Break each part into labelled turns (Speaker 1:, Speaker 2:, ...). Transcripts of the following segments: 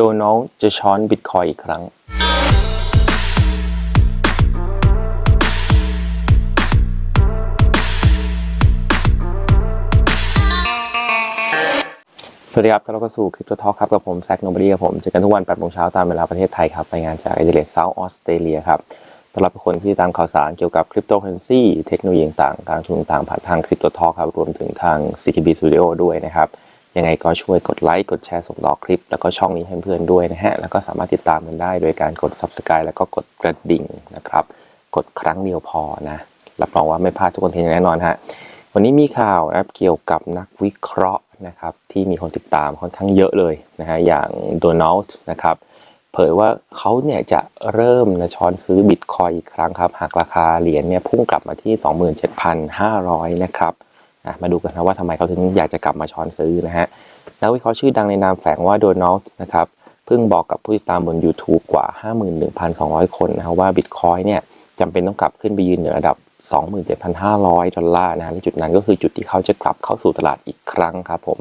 Speaker 1: โดนัลด์จะช้อนบิตคอยอีกครั้งสวัสดีครับต้อนรับเข้าสู่คริปโตทอ k ครับกับผมแซคโนบอดี้ครับผมเจอกันทุกวัน8โมงเช้าตามเวลาประเทศไทยครับรายงานจากเอเดเลดเซาท์ออสเตรเลียครับสำหรับคนที่ตามข่าวสารเกี่ยวกับคริปโตเคอเรนซีเทคโนโลยีต่างการลงทุนต่างผ่านทางคริปโตทอ k ครับ รวมถึงทาง CKB Studio ด้วยนะครับ ยังไงก็ช่วยกดไลค์ กดแชร์ส่งต่อคลิป แล้วก็ช่องนี้ให้เพื่อนด้วยนะฮะ แล้วก็สามารถติดตามกันได้โดยการกด Subscribe แล้วก็กดกระดิ่งนะครับ กดครั้งเดียวพอนะ รับรองว่าไม่พลาดทุกคอนเทนต์แน่นอนฮะ วันนี้มีข่าวนะครับเกี่ยวกับนักวิเคราะห์นะครับที่มีคนติดตามค่อนข้างเยอะเลยนะฮะ อย่างโดนัลด์นะครับเผยว่าเขาเนี่ยจะเริ่มนะช้อนซื้อบิตคอยอีกครั้งครับ หากราคาเหรียญเนี่ยพุ่งกลับมาที่ 27,500 นะครับอะ มาดูกันนะว่าทำไมเขาถึงอยากจะกลับมาช้อนซื้อนะฮะนักวิเคราะห์ชื่อดังในนามแฝงว่าโดนัลด์นะครับเพิ่งบอกกับผู้ติดตามบน YouTube กว่า 51,200 คนนะครับว่าบิตคอยเนี่ยจำเป็นต้องกลับขึ้นไปยืนเหนือระดับ 27,500 ดอลลาร์นะฮะในจุดนั้นก็คือจุดที่เขาจะกลับเข้าสู่ตลาดอีกครั้งครับผม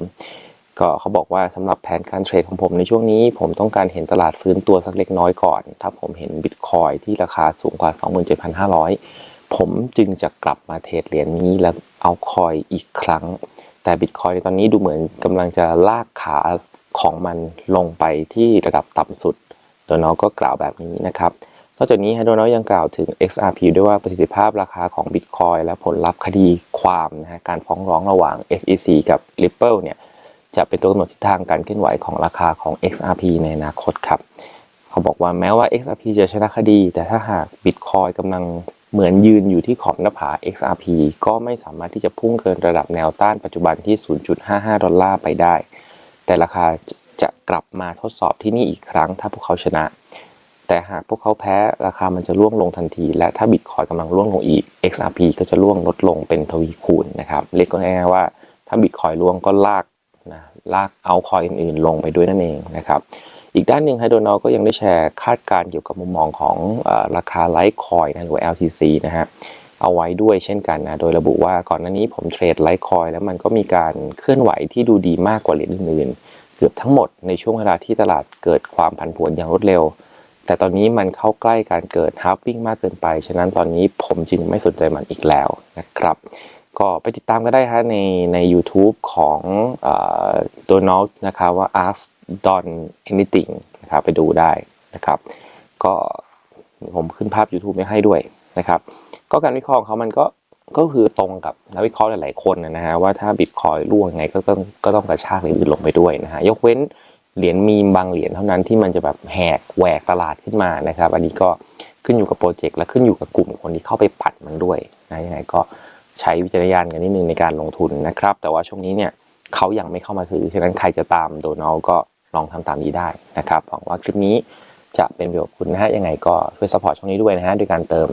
Speaker 1: ก็เขาบอกว่าสำหรับแผนการเทรดของผมในช่วงนี้ ผมต้องการเห็นตลาดฟื้นตัวสักเล็กน้อยก่อน ถ้าผมเห็นบิตคอยที่ราคาสูงกว่า 27,500 ผมจึงจะกลับมาเทรดเหรียญนี้แล้วเอาคอยอีกครั้ง แต่บิตคอยในตอนนี้ดูเหมือนกำลังจะลากขาของมันลงไปที่ระดับต่ำสุด โดนัลด์ก็กล่าวแบบนี้นะครับ นอกจากนี้โดนัลยังกล่าวถึง XRP ด้วยว่าประสิทธิภาพราคาของ Bitcoin และผลลัพธ์คดีความนะฮะการฟ้องร้องระหว่าง SEC กับ Ripple เนี่ยจะเป็นตัวกำหนดทิศทางการเคลื่อนไหวของราคาของ XRP ในอนาคตครับ เขาบอกว่าแม้ว่า XRP จะชนะคดี แต่ถ้าหาก Bitcoin กำลัง เหมือนยืนอยู่ที่ขอบหน้าผา XRP ก็ไม่สามารถที่จะพุ่งเกินระดับแนวต้านปัจจุบันที่ 0.55 ดอลลาร์ไปได้ แต่ราคาจะกลับมาทดสอบที่นี่อีกครั้งถ้าพวกเขาชนะ แต่หากพวกเขาแพ้ราคามันจะร่วงลงทันที และถ้าบิตคอยกำลังร่วงลงอีก XRP ก็จะร่วงลดลงเป็นทวีคูณนะครับ เรียกง่ายๆว่าถ้าบิตคอยร่วงก็ลากนะลากเอาคอยอื่นๆลงไปด้วยนั่นเองนะครับ อีกด้านหนึ่งไฮโดนอลก็ยังได้แชร์คาดการณ์เกี่ยวกับมุมมองของอราคาไลท์คอยนะหรือ LTC นะฮะเอาไว้ด้วยเช่นกันนะโดยระบุว่าก่อนหน้านี้ผมเทรดไลท์คอยแล้วมันก็มีการเคลื่อนไหวที่ดูดีมากกว่าเหรียญอื่นๆเกือบทั้งหมดในช่วงเวลาที่ตลาดเกิดความผันผวนอย่างรวดเร็ว แต่ตอนนี้มันเข้าใกล้การเกิดฮาร์ปิ้งมากเกินไป ฉะนั้นตอนนี้ผมจึงไม่สนใจมันอีกแล้วนะครับ ก็ไปติดตามก็ได้ฮะในใน YouTube ของโดนัลด์นะครับว่า ask don anything นะครับไปดูได้นะครับ ก็ผมขึ้นภาพ YouTube ไว้ให้ด้วยนะครับ ก็การวิเคราะห์เขามันก็ก็คือตรงกับนักวิเคราะห์หลาย ๆ คนนะฮะว่าถ้าบิตคอยร่วงยังไงก็ต้องก็ต้องกระชากเหรียญอื่นลงไปด้วยนะฮะยกเว้นเหรียญมีมบางเหรียญเท่านั้นที่มันจะแบบแหกแหวกตลาดขึ้นมานะครับ อันนี้ก็ขึ้นอยู่กับโปรเจกต์และขึ้นอยู่กับกลุ่มคนที่เข้าไปปัดมันด้วยนะยังไงก็ ใช้วิจารณญาณกันนิดนึงในการลงทุนนะครับ แต่ว่าช่วงนี้เนี่ยเขายังไม่เข้ามาซื้อ ฉะนั้นใครจะตามโดนัลก็ลองทำตามนี้ได้นะครับ หวังว่าคลิปนี้จะเป็นประโยชน์กับคุณนะฮะ ยังไงก็ช่วยสปอร์ตช่องนี้ด้วยนะฮะ ด้วยการเติม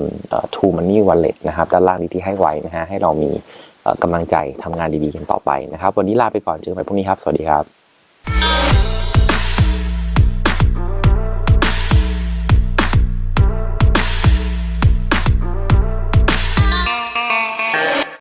Speaker 1: True Money Wallet นะครับ ด้านล่างนี้ที่ให้ไว้นะฮะ ให้เรามีกำลังใจทำงานดีๆกันต่อไปนะครับ วันนี้ลาไปก่อน เจอกันใหม่พรุ่งนี้ครับ สวัสดีครับ